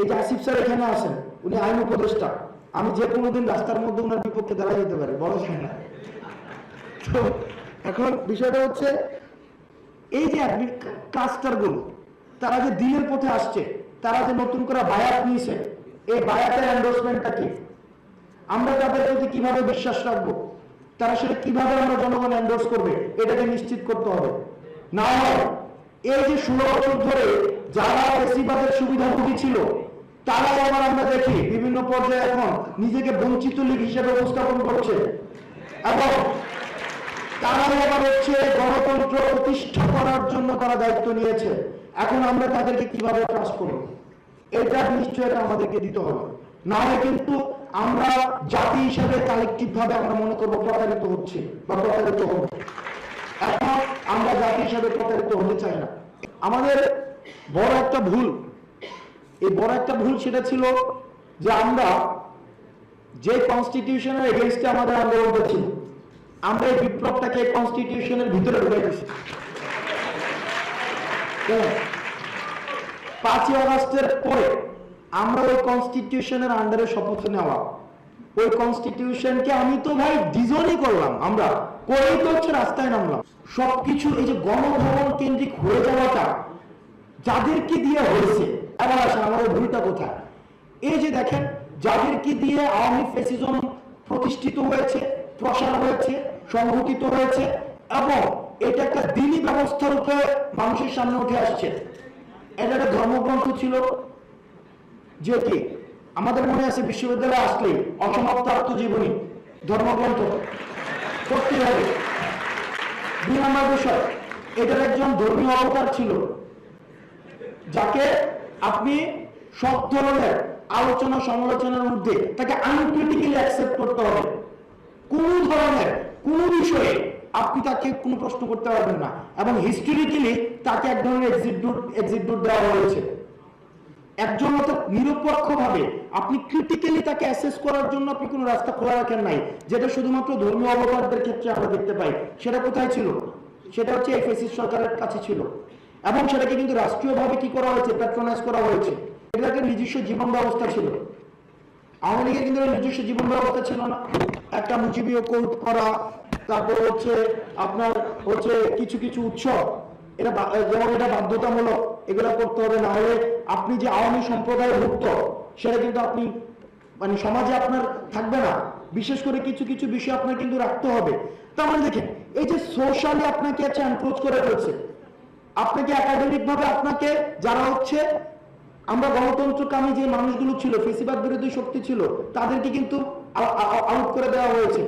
এই যে আসিফ স্যার এখানে আসেন উনি আইন উপদেষ্টা। আমি যে কোনো দিন রাস্তার মধ্যে ওনার বিপক্ষে দাঁড়াই যেতে পারি, বড় না তো এখন বিষয়টা হচ্ছে, এই যে ক্লাস্টারগুলো তারা যে দিনের পথে আসছে, তারা যে নতুন করে বায়াত নিয়েছে, এই বায়াতের এন্ডোর্সমেন্টটা কি? আমরা তাদের প্রতি কীভাবে বিশ্বাস রাখব? তারা সেটা কীভাবে আমরা জনগণ এন্ডোর্স করবে? এটাকে নিশ্চিত করতে হবে। না হয় এই যে ষোলো বছর ধরে যারা বেশিরভাগের সুবিধাভোগী ছিল আবার আমরা দেখি বিভিন্ন পর্যায়ে এখন নিজেকে বঞ্চিত লীগ হিসেবে উপস্থাপন করছে। এবং তারাই আবার হচ্ছে গণতন্ত্র প্রতিষ্ঠা করার জন্য তারা দায়িত্ব নিয়েছে। এখন আমরা তাদেরকে কীভাবে ট্রাস্ট করব? এটা নিশ্চয়তা আমাদেরকে দিতে হবে। না হলে কিন্তু আমরা জাতি হিসেবে কালেকটিভ ভাবে আমরা মনে করব প্রতারিত হচ্ছে বা প্রতারিত আমরা জাতি হিসেবে প্রতারিত হতে চাই না। আমাদের বড় একটা ভুল। এই বড় একটা ভুল সেটা ছিল যে আমরা যে কনস্টিটিউশনের এগেনস্টে আমাদের আন্দোলনটা ছিল আমরা এই বিপ্লবটাকে কনস্টিটিউশনের ভিতরে ঢুকাই পাঁচই আগস্টের পরে আমরা ওই কনস্টিটিউশনের আন্ডারে শপথ নেওয়া ওই কনস্টিটিউশনকে আমি তো ভাই করলাম। আমরা করেই তো হচ্ছে রাস্তায় নামলাম। সবকিছু এই যে গণভবন কেন্দ্রিক হয়ে যাওয়াটা যাদেরকে দিয়ে হয়েছে আসে আমাদের ভুলটা কোথায়? এই যে দেখেন, যাদেরকে দিয়ে আওয়ামী ফেসিজম প্রতিষ্ঠিত হয়েছে, প্রসার হয়েছে সংগঠিত হয়েছে, এবং এটা একটা দিনী ব্যবস্থার উপরে মানুষের সামনে উঠে আসছে। এটা একটা ধর্মগ্রন্থ ছিল, যে কি? আমাদের মনে আছে বিশ্ববিদ্যালয়ে আসলে অসমাপ্ত আত্মজীবনী, ধর্মগ্রন্থ, পড়তে হবে। দুই নম্বর বিষয় এটার একজন ধর্মীয় অবতার ছিল, যাকে আপনি সব ধরনের আলোচনা সমালোচনার মধ্যে তাকে আনক্রিটিক্যালি অ্যাকসেপ্ট করতে হবে। কোন ধরনের, কোন বিষয়ে আপনি তাকে কোনো প্রশ্ন করতে পারবেন না এবং হিস্টোরিক্যালি তাকে এক ধরনের এক্সিকিউট এক্সিকিউট দেওয়া হয়েছে। একজন অর্থাৎ নিরপেক্ষ ভাবে আপনি ক্রিটিক্যালি তাকে অ্যাসেস করার জন্য আপনি কোনো রাস্তা খোলা রাখেন নাই, যেটা শুধুমাত্র ধর্মীয় অবতারদের ক্ষেত্রে আমরা দেখতে পাই। সেটা কোথায় ছিল? সেটা হচ্ছে এই ফেসিস সরকারের কাছে ছিল। এবং সেটাকে কিন্তু রাষ্ট্রীয়ভাবে কি করা হয়েছে? প্যাট্রোনাইজ করা হয়েছে। এটা নিজস্ব জীবন ব্যবস্থা ছিল। আওয়ামী লীগের কিন্তু নিজস্ব জীবন ব্যবস্থা ছিল না। একটা মুজিবীয় কোর্ট করা, তারপর হচ্ছে আপনার হচ্ছে কিছু কিছু উৎসব। এটা যেমন এটা বাধ্যতামূলক, এগুলো করতে হবে, না হলে আপনি যে আওয়ামী সম্প্রদায় ভুক্ত সেটা কিন্তু আপনি মানে সমাজে আপনার থাকবে না। বিশেষ করে কিছু কিছু বিষয় আপনার কিন্তু রাখতে হবে। তার মানে দেখেন, এই যে সোশ্যালি আপনাকে একটা এনক্রোচ করে ফেলছে। আপনাকে একাডেমিক ভাবে আপনাকে যারা হচ্ছে, আমরা গণতন্ত্রকামী যে মানুষগুলো ছিল, ফেসিবাদ বিরোধী শক্তি ছিল, তাদেরকে কিন্তু আউট করে দেওয়া হয়েছে।